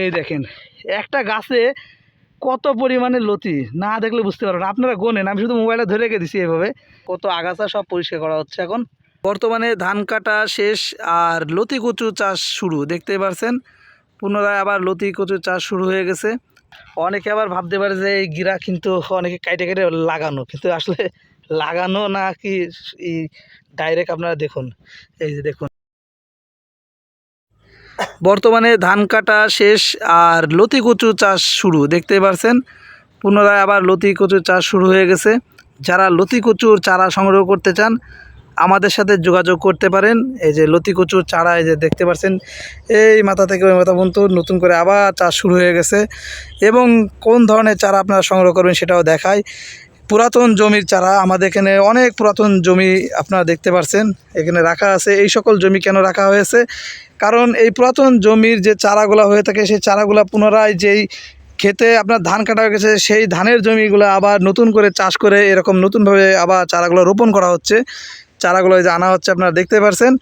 এই দেখেন, একটা গাছে কত পরিমাণে লতি, না দেখলে বুঝতে পারবেন আপনারা গোনেন, আমি শুধু মোবাইলে ধরে রেখে দিছি এভাবে। কত আগাছা সব পরিষ্কার করা হচ্ছে এখন। বর্তমানে ধান কাটা শেষ আর লতি কচু চাষ শুরু, দেখতে পারছেন? পুনরায় আবার লতি কচু চাষ শুরু হয়ে গেছে। অনেকে আবার ভাবতে পারে যে এই গিরা কিন্তু অনেকে কাইটে কেটে লাগানো, কিন্তু আসলে লাগানো না কি ডাইরেক্ট আপনারা দেখুন। এই যে দেখুন। বর্তমানে ধান কাটা শেষ আর লতি কচু চাষ শুরু, দেখতে পারছেন? পুনরায় আবার লতি কচুর চাষ শুরু হয়ে গেছে। যারা লতি কচুর চারা সংগ্রহ করতে চান, আমাদের সাথে যোগাযোগ করতে পারেন। এই যে লতি কচুর চারা, এই যে দেখতে পাচ্ছেন এই মাথা থেকে ওই মাথা পর্যন্ত নতুন করে আবার চাষ শুরু হয়ে গেছে। এবং কোন ধরনের চারা আপনারা সংগ্রহ করবেন সেটাও দেখায়। পুরাতন জমির চারা, আমাদের এখানে অনেক পুরাতন জমি আপনারা দেখতে পাচ্ছেন এখানে রাখা আছে। এই সকল জমি কেন রাখা হয়েছে? কারণ এই পুরাতন জমির যে চারাগুলো হয়ে থাকে, সেই চারাগুলো পুনরায় যেই খেতে আপনার ধান কাটা হয়ে গেছে, সেই ধানের জমিগুলো আবার নতুন করে চাষ করে এরকম নতুনভাবে আবার চারাগুলো রোপণ করা হচ্ছে। চারাগুলো যে আনা হচ্ছে, আপনারা দেখতে পাচ্ছেন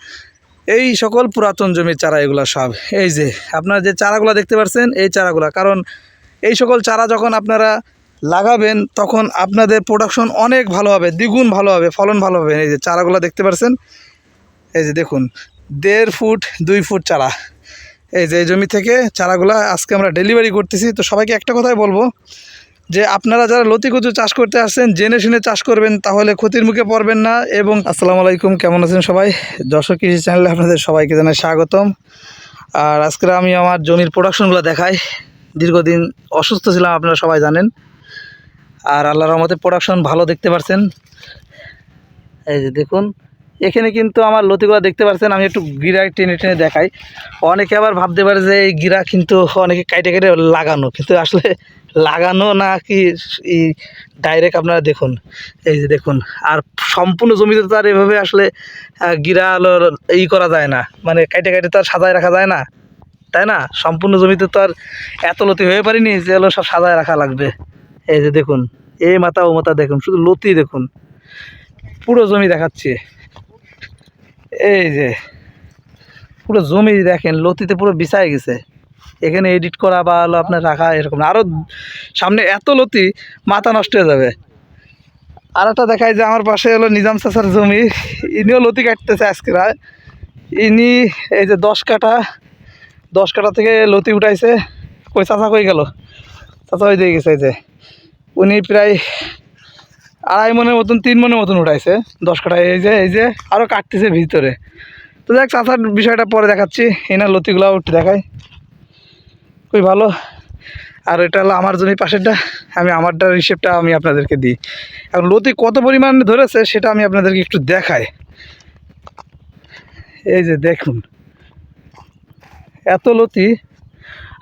এই সকল পুরাতন জমির চারা এগুলো সব। এই যে, আপনারা যে চারাগুলো দেখতে পাচ্ছেন এই চারাগুলো। কারণ এই সকল চারা যখন আপনারা লাগাবেন, তখন আপনাদের প্রোডাকশন অনেক ভালো হবে, দ্বিগুণ ভালো হবে, ফলন ভালো হবে। এই যে চারাগুলো দেখতে পাচ্ছেন এই যে দেখুন, দেড় ফুট, দুই ফুট চারা। এই যে এই জমি থেকে চারাগুলা আজকে আমরা ডেলিভারি করতেছি। তো সবাইকে একটা কথাই বলব, যে আপনারা যারা লতি কচু চাষ করতে আসছেন, জেনে শুনে চাষ করবেন, তাহলে ক্ষতির মুখে পড়বেন না। এবং আসসালামু আলাইকুম, কেমন আছেন সবাই? যশোর কৃষি চ্যানেলে আপনাদের সবাইকে জানাই স্বাগতম। আর আজকে আমি আমার জমির প্রোডাকশনগুলো দেখাই। দীর্ঘদিন অসুস্থ ছিলাম, আপনারা সবাই জানেন। আর আল্লাহর রহমতে প্রোডাকশন ভালো দেখতে পারছেন। এই যে দেখুন, এখানে কিন্তু আমার লতিগুলো দেখতে পাচ্ছেন আমি একটু গিরা টেনে টেনে দেখাই। অনেকে আবার ভাবতে পারে যে এই গিরা কিন্তু অনেকে কাইটে কেটে লাগানো, কিন্তু আসলে লাগানো না কি ডাইরেক্ট আপনারা দেখুন। এই যে দেখুন, আর সম্পূর্ণ জমিতে তো আর এভাবে আসলে গিরা ই করা যায় না মানে কাইটে কাইটে তো আর সাজায় রাখা যায় না, তাই না? সম্পূর্ণ জমিতে তো আর এত লতি হয়ে পারিনি যে হলো সব সাজায় রাখা লাগবে। এই যে দেখুন, এই মাথা ও মাথা দেখুন, শুধু লতি দেখুন। পুরো জমি দেখাচ্ছি। এই যে, পুরো জমি দেখেন, লতিতে পুরো বিছায় গেছে। এখানে এডিট করা বা হলো আপনার রাখা এরকম আরও সামনে এত লতি, মাথা নষ্ট হয়ে যাবে। আর একটা দেখায় যে আমার পাশে হলো নিজাম চাচার জমি। ইনিও লতি কাটতেছে আজকে ইনি এই যে দশ কাঠা দশ কাঠা থেকে লতি উঠাইছে। কই চাচা কই গেল? চাচা, ওই দিয়ে গেছে যে উনি প্রায় আড়াই মনের মতন, তিন মনের মতন উঠাইছে, দশ কাঠা। এই যে এই যে আরও কাটতেছে ভিতরে। তো দেখ চাচার বিষয়টা পরে দেখাচ্ছি। এনার লতিগুলো উঠে দেখাই। খুবই ভালো? আর এটা হলো আমার জমি পাশেরটা। আমি আমারটার হিসেবটা আমি আপনাদেরকে দিই। এখন লতি কত পরিমাণ ধরেছে, সেটা আমি আপনাদেরকে একটু দেখাই। এই যে, দেখুন। এত লতি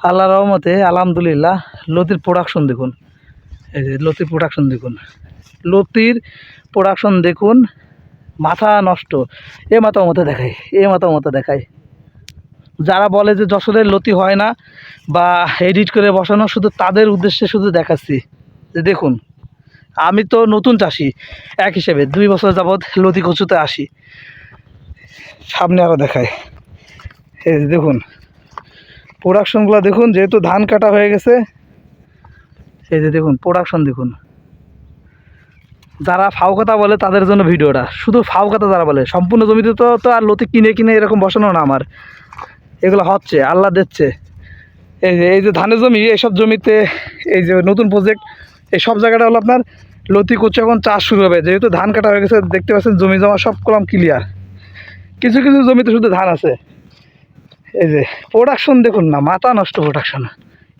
আল্লাহ রহমতে, আলহামদুলিল্লাহ, লতির প্রোডাকশন দেখুন। এই যে লতির প্রোডাকশন দেখুন। লতির প্রোডাকশন দেখুন, মাথা নষ্ট। এ মাথা ও দেখায় এ মাথা মতো দেখায় যারা বলে যে যশোরের লতি হয় না বা এডিট করে বসানো, শুধু তাদের উদ্দেশ্যে শুধু দেখাচ্ছি। যে দেখুন, আমি তো নতুন চাষি, এক হিসেবে দুই বছর যাবৎ লতি কচুতে আসি। সামনে আরও দেখায় এই দেখুন প্রোডাকশনগুলো দেখুন, যেহেতু ধান কাটা হয়ে গেছে। এই যে দেখুন প্রোডাকশন দেখুন। যারা ফাও কথা বলে, তাদের জন্য ভিডিওটা। শুধু ফাও কথা যারা বলে, সম্পূর্ণ জমিতে তো তো আর লতি কিনে কিনে এরকম বসানো না আমার। এগুলো হচ্ছে, আল্লাহ দিচ্ছে। এই যে এই যে ধানের জমি এইসব জমিতে এই যে নতুন প্রজেক্ট এই সব জায়গাটা হলো আপনার লতি কচু এখন চাষ শুরু হবে। যেহেতু ধান কাটা হয়ে গেছে, দেখতে পাচ্ছেন জমি জমা সব কলম ক্লিয়ার কিছু কিছু জমিতে শুধু ধান আছে। এই যে প্রোডাকশন দেখুন না, মাথা নষ্ট প্রোডাকশন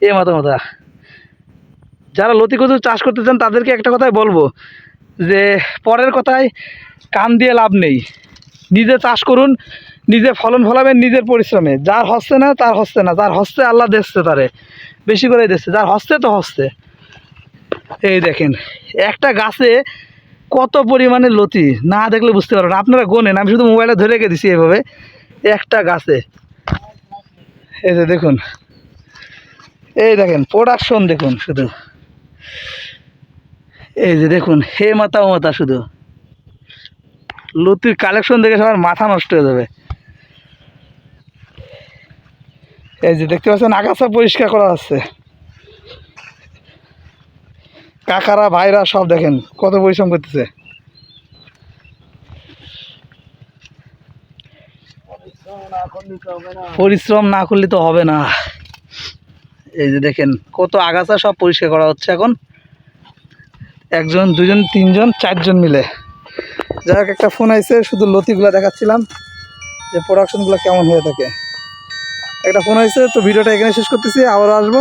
এ মাথা মাথা। যারা লতি কচু চাষ করতে চান, তাদেরকে একটা কথাই বলব, যে পরের কথায় কান দিয়ে লাভ নেই। নিজে চাষ করুন, নিজে ফলন ফলাবেন, নিজের পরিশ্রমে। যার হচ্ছে না, তার হচ্ছে না। যার হস্তে, আল্লাহ দেখছে তারে। বেশি করে দেখছে যার হস্তে, তো হস্তে। এই দেখেন, একটা গাছে কত পরিমাণে লতি, না দেখলে বুঝতে পারবেন আপনারা গোনেন, আমি শুধু মোবাইলে ধরে রেখে দিছি এভাবে একটা গাছে। এই যে দেখুন। এই দেখেন প্রোডাকশন দেখুন শুধু। এই যে দেখুন, হে মাথা ও মাথা শুধু। লুতির কালেকশন দেখে সবার মাথা নষ্ট হয়ে যাবে। এই যে দেখতে পাচ্ছেন, আগাছা পরিষ্কার করা হচ্ছে কাকারা, ভাইরা সব দেখেন, কত পরিশ্রম করতেছে। পরিশ্রম না করলে তো হবে না। এই যে দেখেন, কত আগাছা সব পরিষ্কার করা হচ্ছে এখন। একজন, দুজন, তিনজন, চারজন মিলে। যাই হোক, একটা ফোন আইছে, শুধু লতিগুলো দেখাচ্ছিলাম যে প্রোডাকশনগুলো কেমন হয়ে থাকে। একটা ফোন আইছে, তো ভিডিওটা এখানে শেষ করতেছি, আবারও আসব।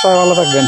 সবাই ভালো থাকবেন।